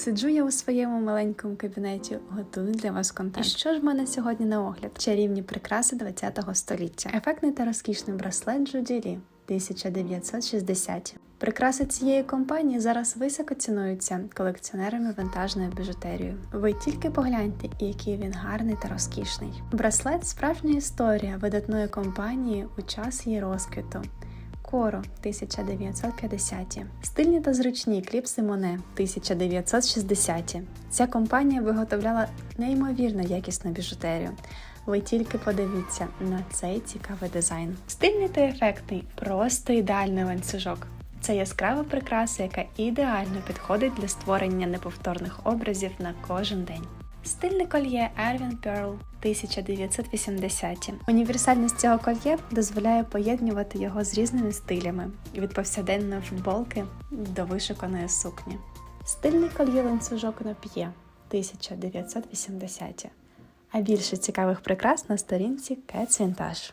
Сиджу я у своєму маленькому кабінеті, готую для вас контент. І що ж в мене сьогодні на огляд? Чарівні прикраси 20-го століття. Ефектний та розкішний браслет Джуділі 1960. Прикраси цієї компанії зараз високо цінуються колекціонерами винтажною біжутерією. Ви тільки погляньте, який він гарний та розкішний. Браслет справжня історія видатної компанії у час її розквіту. Коро 1950. Стильні та зручні кліпси Моне 1960. Ця компанія виготовляла неймовірно якісну біжутерію. Ви тільки подивіться на цей цікавий дизайн. Стильний та ефектний, просто ідеальний ланцюжок. Це яскрава прикраса, яка ідеально підходить для створення неповторних образів на кожен день. Стильне кольє Erwin Pearl 1980. Універсальність цього кольє дозволяє поєднувати його з різними стилями від повсяденної футболки до вишуканої сукні. Стильний кольє ланцюжок на п'є 1980. А більше цікавих прикрас на сторінці Cats Vintage.